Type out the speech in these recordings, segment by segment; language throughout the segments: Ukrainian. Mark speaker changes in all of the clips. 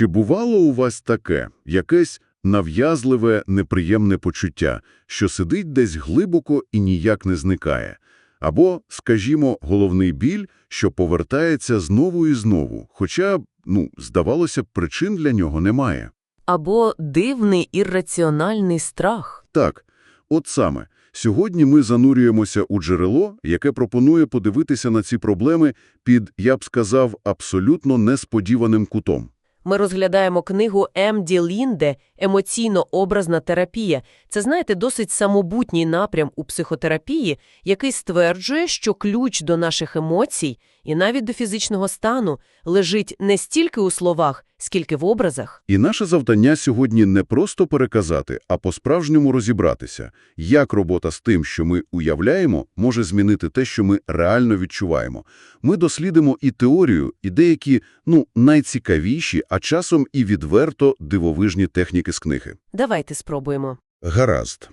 Speaker 1: Чи бувало у вас таке, якесь нав'язливе, неприємне почуття, що сидить десь глибоко і ніяк не зникає? Або, скажімо, головний біль, що повертається знову і знову, хоча, ну, здавалося б, причин для нього немає.
Speaker 2: Або дивний ірраціональний страх.
Speaker 1: Так, от саме. Сьогодні ми занурюємося у джерело, яке пропонує подивитися на ці проблеми під, я б сказав, абсолютно несподіваним кутом.
Speaker 2: Ми розглядаємо книгу М. Ді Лінде «Емоційно-образна терапія». Це, знаєте, досить самобутній напрям у психотерапії, який стверджує, що ключ до наших емоцій і навіть до фізичного стану лежить не стільки у словах, скільки в образах.
Speaker 1: І наше завдання сьогодні не просто переказати, а по-справжньому розібратися, як робота з тим, що ми уявляємо, може змінити те, що ми реально відчуваємо. Ми дослідимо і теорію, і деякі, ну, найцікавіші, а часом і відверто дивовижні техніки з книги.
Speaker 2: Давайте спробуємо.
Speaker 1: Гаразд.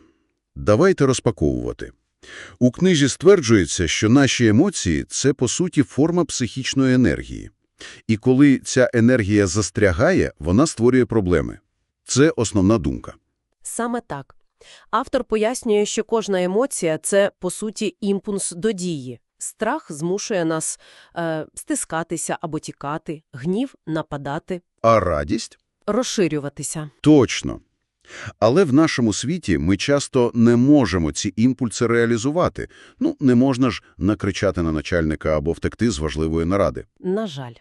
Speaker 1: Давайте розпаковувати. У книжі стверджується, що наші емоції – це, по суті, форма психічної енергії. І коли ця енергія застрягає, вона створює проблеми. Це основна думка.
Speaker 2: Саме так. Автор пояснює, що кожна емоція – це, по суті, імпульс до дії. Страх змушує нас е, стискатися або тікати, гнів – нападати,
Speaker 1: А радість?
Speaker 2: розширюватися.
Speaker 1: Точно. Але в нашому світі ми часто не можемо ці імпульси реалізувати. Ну, не можна ж накричати на начальника або втекти з важливої наради.
Speaker 2: На жаль.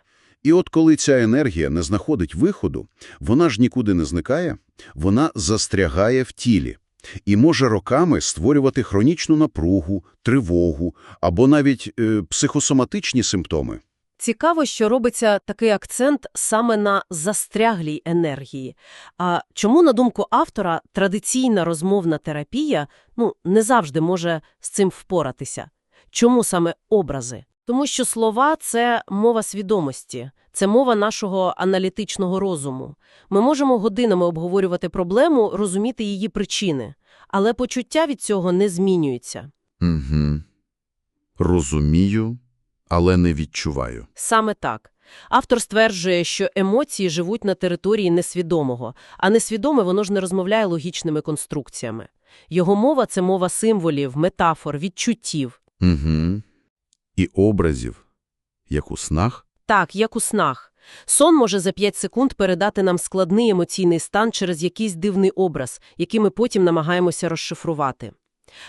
Speaker 1: І от коли ця енергія не знаходить виходу, вона ж нікуди не зникає, вона застрягає в тілі і може роками створювати хронічну напругу, тривогу або навіть е, психосоматичні симптоми.
Speaker 2: Цікаво, що робиться такий акцент саме на застряглій енергії. А чому, на думку автора, традиційна розмовна терапія ну, не завжди може з цим впоратися? Чому саме образи? Тому що слова – це мова свідомості, це мова нашого аналітичного розуму. Ми можемо годинами обговорювати проблему, розуміти її причини, але почуття від цього не змінюється.
Speaker 1: Угу. Розумію, але не відчуваю.
Speaker 2: Саме так. Автор стверджує, що емоції живуть на території несвідомого, а несвідоме воно ж не розмовляє логічними конструкціями. Його мова – це мова символів, метафор, відчуттів.
Speaker 1: Угу. І образів, як у снах.
Speaker 2: Так, як у снах. Сон може за 5 секунд передати нам складний емоційний стан через якийсь дивний образ, який ми потім намагаємося розшифрувати.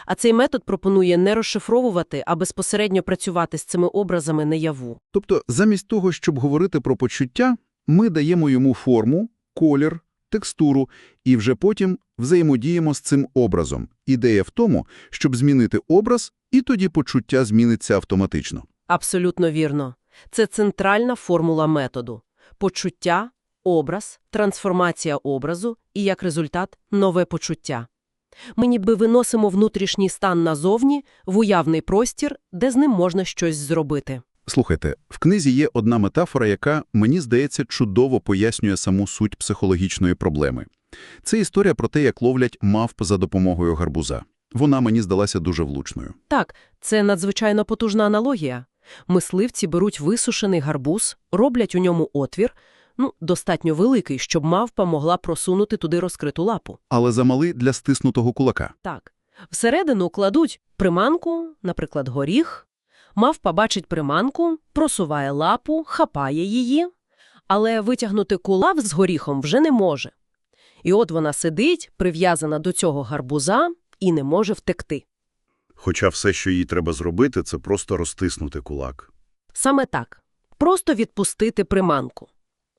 Speaker 2: А цей метод пропонує не розшифровувати, а безпосередньо працювати з цими образами наяву.
Speaker 3: Тобто, замість того, щоб говорити про почуття, ми даємо йому форму, колір, текстуру і вже потім взаємодіємо з цим образом. Ідея в тому, щоб змінити образ, і тоді почуття зміниться автоматично.
Speaker 2: Абсолютно вірно. Це центральна формула методу. Почуття, образ, трансформація образу і, як результат, нове почуття. Ми ніби виносимо внутрішній стан назовні, в уявний простір, де з ним можна щось зробити.
Speaker 3: Слухайте, в книзі є одна метафора, яка, мені здається, чудово пояснює саму суть психологічної проблеми. Це історія про те, як ловлять мавп за допомогою гарбуза. Вона мені здалася дуже влучною.
Speaker 2: Так, це надзвичайно потужна аналогія. Мисливці беруть висушений гарбуз, роблять у ньому отвір, ну, достатньо великий, щоб мавпа могла просунути туди розкриту лапу.
Speaker 3: Але замалий для стиснутого кулака.
Speaker 2: Так. Всередину кладуть приманку, наприклад, горіх. Мавпа бачить приманку, просуває лапу, хапає її, але витягнути кулак з горіхом вже не може. І от вона сидить, прив'язана до цього гарбуза, і не може втекти.
Speaker 1: Хоча все, що їй треба зробити, це просто розтиснути кулак.
Speaker 2: Саме так. Просто відпустити приманку.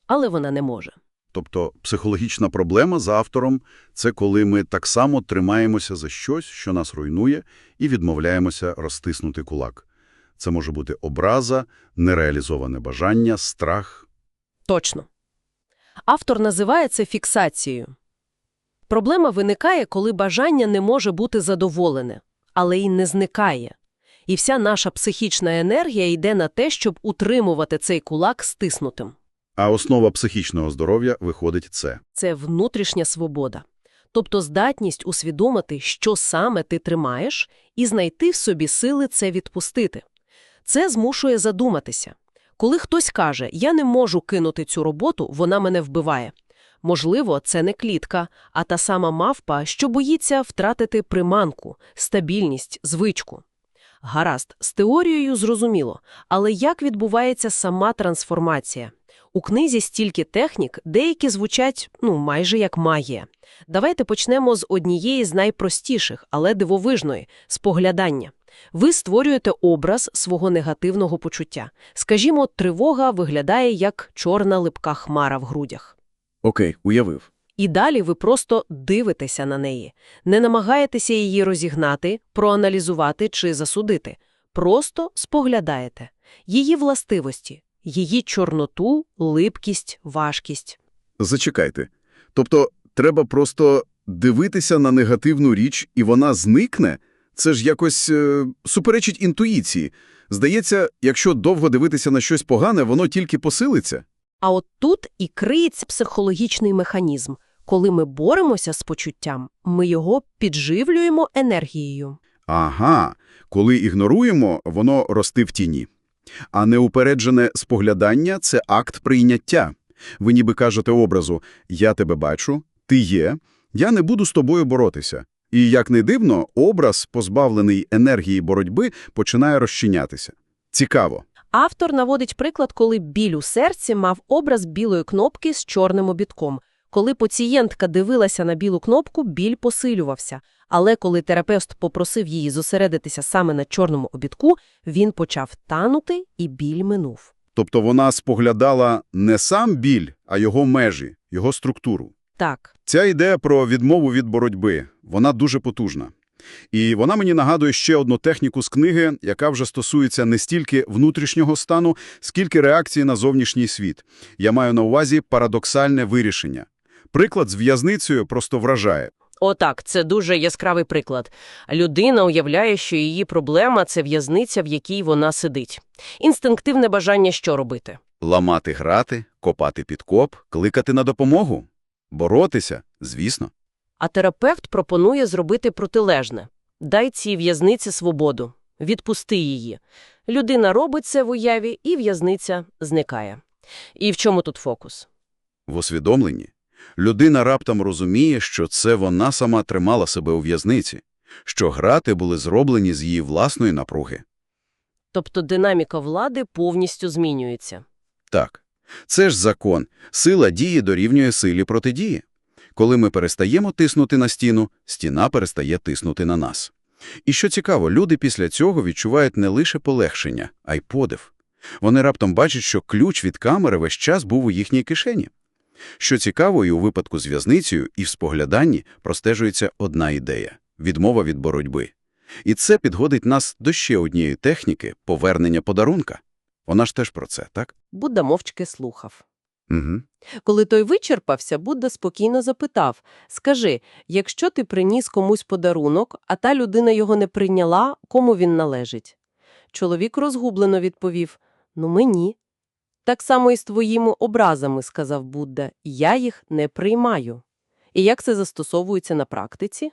Speaker 2: Але вона не може.
Speaker 1: Тобто психологічна проблема за автором – це коли ми так само тримаємося за щось, що нас руйнує, і відмовляємося розтиснути кулак. Це може бути образа, нереалізоване бажання, страх.
Speaker 2: Точно. Автор називає це фіксацією. Проблема виникає, коли бажання не може бути задоволене, але й не зникає. І вся наша психічна енергія йде на те, щоб утримувати цей кулак стиснутим.
Speaker 1: А основа психічного здоров'я виходить це.
Speaker 2: Це внутрішня свобода. Тобто здатність усвідомити, що саме ти тримаєш, і знайти в собі сили це відпустити. Це змушує задуматися.
Speaker 4: Коли хтось каже, я не можу кинути цю роботу, вона мене вбиває. Можливо, це не клітка, а та сама мавпа, що боїться втратити приманку, стабільність, звичку. Гаразд, з теорією зрозуміло, але як відбувається сама трансформація? У книзі стільки технік, деякі звучать, ну, майже як магія. Давайте почнемо з однієї з найпростіших, але дивовижної – споглядання. Ви створюєте образ свого негативного почуття. Скажімо, тривога виглядає як чорна липка хмара в грудях.
Speaker 1: Окей, уявив.
Speaker 4: І далі ви просто дивитеся на неї. Не намагаєтеся її розігнати, проаналізувати чи засудити. Просто споглядаєте. Її властивості, її чорноту, липкість, важкість.
Speaker 1: Зачекайте. Тобто, треба просто дивитися на негативну річ, і вона зникне? Це ж якось е, суперечить інтуїції. Здається, якщо довго дивитися на щось погане, воно тільки посилиться.
Speaker 4: А от тут і криється психологічний механізм. Коли ми боремося з почуттям, ми його підживлюємо енергією.
Speaker 1: Ага, коли ігноруємо, воно росте в тіні. А неупереджене споглядання – це акт прийняття. Ви ніби кажете образу «я тебе бачу», «ти є», «я не буду з тобою боротися». І, як не дивно, образ, позбавлений енергії боротьби, починає розчинятися. Цікаво.
Speaker 4: Автор наводить приклад, коли біль у серці мав образ білої кнопки з чорним обідком. Коли пацієнтка дивилася на білу кнопку, біль посилювався. Але коли терапевт попросив її зосередитися саме на чорному обідку, він почав танути і біль минув.
Speaker 1: Тобто вона споглядала не сам біль, а його межі, його структуру.
Speaker 4: Так,
Speaker 1: Ця ідея про відмову від боротьби, вона дуже потужна. І вона мені нагадує ще одну техніку з книги, яка вже стосується не стільки внутрішнього стану, скільки реакції на зовнішній світ. Я маю на увазі парадоксальне вирішення. Приклад з в'язницею просто вражає.
Speaker 2: Отак, це дуже яскравий приклад. Людина уявляє, що її проблема – це в'язниця, в якій вона сидить. Інстинктивне бажання що робити?
Speaker 1: Ламати грати, копати підкоп, кликати на допомогу. Боротися, звісно.
Speaker 2: А терапевт пропонує зробити протилежне. Дай цій в'язниці свободу. Відпусти її. Людина робить це в уяві, і в'язниця зникає. І в чому тут фокус?
Speaker 1: В усвідомленні людина раптом розуміє, що це вона сама тримала себе у в'язниці, що грати були зроблені з її власної напруги.
Speaker 2: Тобто динаміка влади повністю змінюється.
Speaker 1: Так, це ж закон. Сила дії дорівнює силі протидії. Коли ми перестаємо тиснути на стіну, стіна перестає тиснути на нас. І що цікаво, люди після цього відчувають не лише полегшення, а й подив. Вони раптом бачать, що ключ від камери весь час був у їхній кишені. Що цікаво, і у випадку з в'язницею, і в спогляданні простежується одна ідея – відмова від боротьби. І це підводить нас до ще однієї техніки – повернення подарунка. Вона ж теж про це, так?
Speaker 2: Будда мовчки слухав.
Speaker 1: Угу.
Speaker 2: Коли той вичерпався, Будда спокійно запитав, «Скажи, якщо ти приніс комусь подарунок, а та людина його не прийняла, кому він належить?» Чоловік розгублено відповів, «Ну мені». «Так само і з твоїми образами», – сказав Будда, «я їх не приймаю». І як це застосовується на практиці?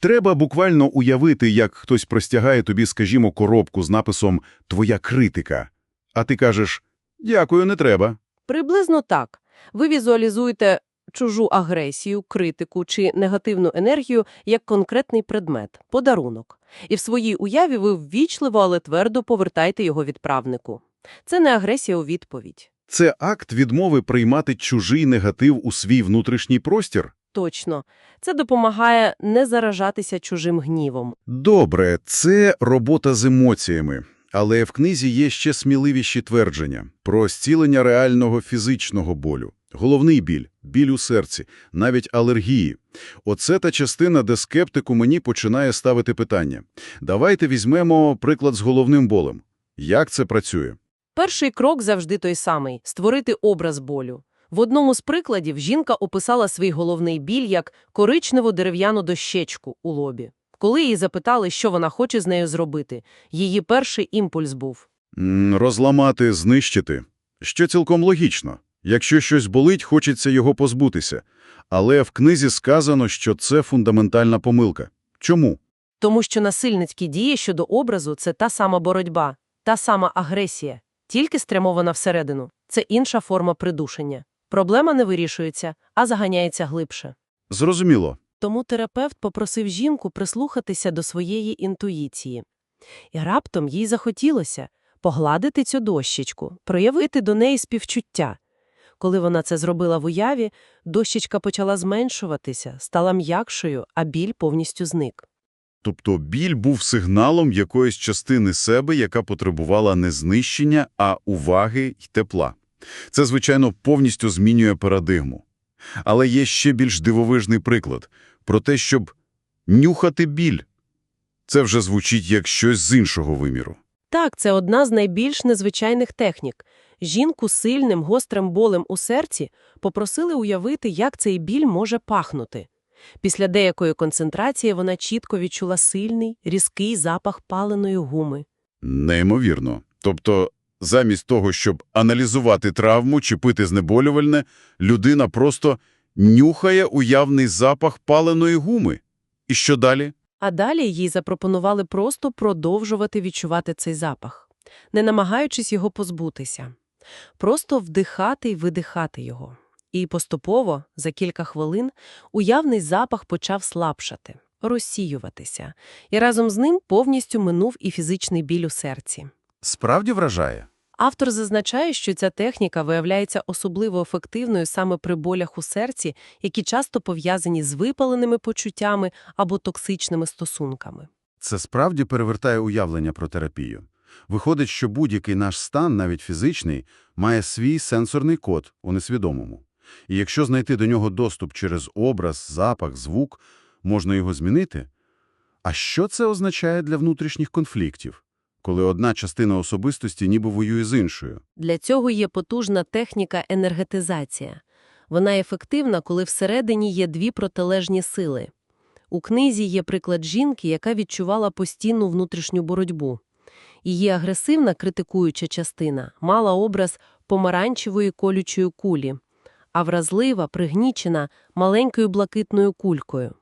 Speaker 5: Треба буквально уявити, як хтось простягає тобі, скажімо, коробку з написом «Твоя критика», а ти кажеш «Дякую, не треба».
Speaker 2: Приблизно так. Ви візуалізуєте чужу агресію, критику чи негативну енергію як конкретний предмет – подарунок. І в своїй уяві ви ввічливо, але твердо повертаєте його відправнику. Це не агресія у відповідь.
Speaker 5: Це акт відмови приймати чужий негатив у свій внутрішній простір.
Speaker 2: Точно. Це допомагає не заражатися чужим гнівом.
Speaker 5: Добре, це робота з емоціями. Але в книзі є ще сміливіші твердження про зцілення реального фізичного болю. Головний біль, біль у серці, навіть алергії. Оце та частина, де скептику мені починає ставити питання. Давайте візьмемо приклад з головним болем. Як це працює?
Speaker 2: Перший крок завжди той самий – створити образ болю. В одному з прикладів жінка описала свій головний біль як коричневу дерев'яну дощечку у лобі. Коли її запитали, що вона хоче з нею зробити, її перший імпульс був
Speaker 5: Розламати, знищити. Що цілком логічно. Якщо щось болить, хочеться його позбутися. Але в книзі сказано, що це фундаментальна помилка. Чому?
Speaker 2: Тому що насильницькі дії щодо образу – це та сама боротьба, та сама агресія. Тільки спрямована всередину. Це інша форма придушення. Проблема не вирішується, а заганяється глибше.
Speaker 1: Зрозуміло.
Speaker 2: Тому терапевт попросив жінку прислухатися до своєї інтуїції. І раптом їй захотілося погладити цю дощечку, проявити до неї співчуття. Коли вона це зробила в уяві, дощечка почала зменшуватися, стала м'якшою, а біль повністю зник.
Speaker 1: Тобто біль був сигналом якоїсь частини себе, яка потребувала не знищення, а уваги й тепла. Це, звичайно, повністю змінює парадигму. Але є ще більш дивовижний приклад про те, щоб нюхати біль. Це вже звучить як щось з іншого виміру.
Speaker 2: Так, це одна з найбільш незвичайних технік. Жінку сильним гострим болем у серці попросили уявити, як цей біль може пахнути. Після деякої концентрації вона чітко відчула сильний, різкий запах паленої гуми.
Speaker 1: Неймовірно. Тобто, замість того, щоб аналізувати травму чи пити знеболювальне, людина просто нюхає уявний запах паленої гуми. І що далі?
Speaker 2: А далі їй запропонували просто продовжувати відчувати цей запах, не намагаючись його позбутися. Просто вдихати й видихати його. І поступово, за кілька хвилин, уявний запах почав слабшати, розсіюватися, і разом з ним повністю минув і фізичний біль у серці.
Speaker 1: Справді вражає.
Speaker 2: Автор зазначає, що ця техніка виявляється особливо ефективною саме при болях у серці, які часто пов'язані з випаленими почуттями або токсичними стосунками.
Speaker 1: Це справді перевертає уявлення про терапію. Виходить, що будь-який наш стан, навіть фізичний, має свій сенсорний код у несвідомому. І якщо знайти до нього доступ через образ, запах, звук, можна його змінити. А що це означає для внутрішніх конфліктів, коли одна частина особистості ніби воює з іншою?
Speaker 2: Для цього є потужна техніка енергетизація. Вона ефективна, коли всередині є дві протилежні сили. У книзі є приклад жінки, яка відчувала постійну внутрішню боротьбу. Її агресивна критикуюча частина мала образ помаранчевої колючої кулі, а вразлива, пригнічена маленькою блакитною кулькою.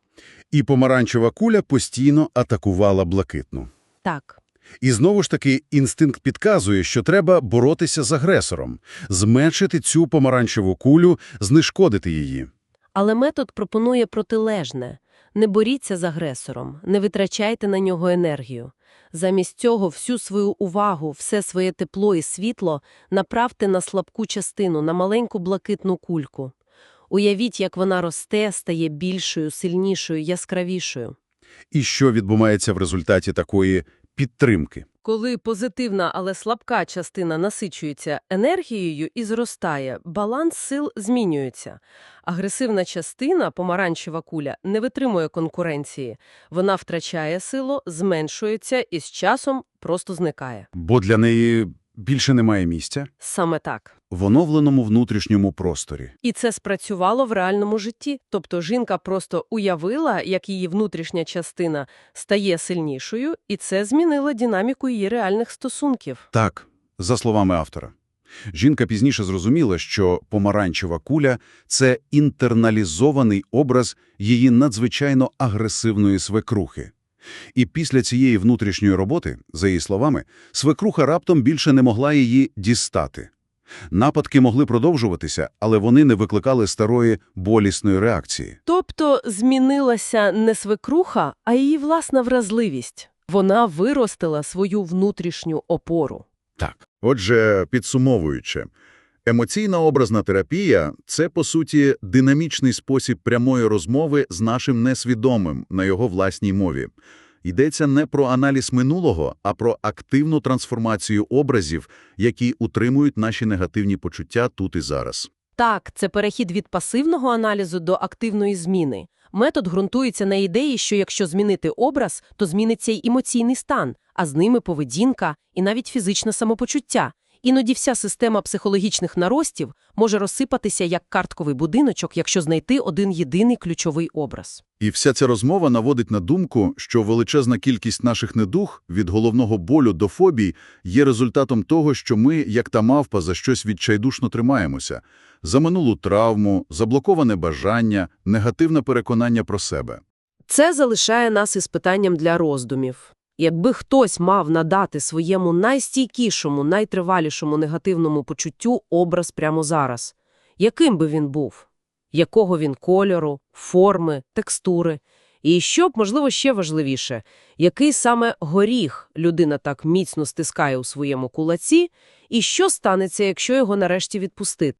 Speaker 1: І помаранчева куля постійно атакувала блакитну.
Speaker 2: Так.
Speaker 1: І знову ж таки інстинкт підказує, що треба боротися з агресором, зменшити цю помаранчеву кулю, знешкодити її.
Speaker 2: Але метод пропонує протилежне. Не боріться з агресором, не витрачайте на нього енергію. Замість цього всю свою увагу, все своє тепло і світло направте на слабку частину, на маленьку блакитну кульку. Уявіть, як вона росте, стає більшою, сильнішою, яскравішою.
Speaker 1: І що відбувається в результаті такої підтримки?
Speaker 2: Коли позитивна, але слабка частина насичується енергією і зростає, баланс сил змінюється. Агресивна частина, помаранчева куля, не витримує конкуренції. Вона втрачає силу, зменшується і з часом просто зникає.
Speaker 1: Бо для неї більше немає місця
Speaker 2: Саме так.
Speaker 1: в оновленому внутрішньому просторі.
Speaker 2: І це спрацювало в реальному житті. Тобто жінка просто уявила, як її внутрішня частина стає сильнішою, і це змінило динаміку її реальних стосунків.
Speaker 1: Так, за словами автора. Жінка пізніше зрозуміла, що помаранчева куля – це інтерналізований образ її надзвичайно агресивної свекрухи. І після цієї внутрішньої роботи, за її словами, свекруха раптом більше не могла її дістати. Нападки могли продовжуватися, але вони не викликали старої болісної реакції.
Speaker 2: Тобто змінилася не свекруха, а її власна вразливість. Вона виростила свою внутрішню опору.
Speaker 1: Так. Отже, підсумовуючи, емоційна образна терапія – це, по суті, динамічний спосіб прямої розмови з нашим несвідомим на його власній мові. Йдеться не про аналіз минулого, а про активну трансформацію образів, які утримують наші негативні почуття тут і зараз.
Speaker 2: Так, це перехід від пасивного аналізу до активної зміни. Метод ґрунтується на ідеї, що якщо змінити образ, то зміниться й емоційний стан, а з ними поведінка і навіть фізичне самопочуття. Іноді вся система психологічних наростів може розсипатися як картковий будиночок, якщо знайти один єдиний ключовий образ.
Speaker 1: І вся ця розмова наводить на думку, що величезна кількість наших недуг, від головного болю до фобій, є результатом того, що ми, як та мавпа, за щось відчайдушно тримаємося. За минулу травму, заблоковане бажання, негативне переконання про себе.
Speaker 2: Це залишає нас із питанням для роздумів. Якби хтось мав надати своєму найстійкішому, найтривалішому негативному почуттю образ прямо зараз, яким би він був? Якого він кольору, форми, текстури? І що б, можливо, ще важливіше, який саме горіх людина так міцно стискає у своєму кулаці, і що станеться, якщо його нарешті відпустити?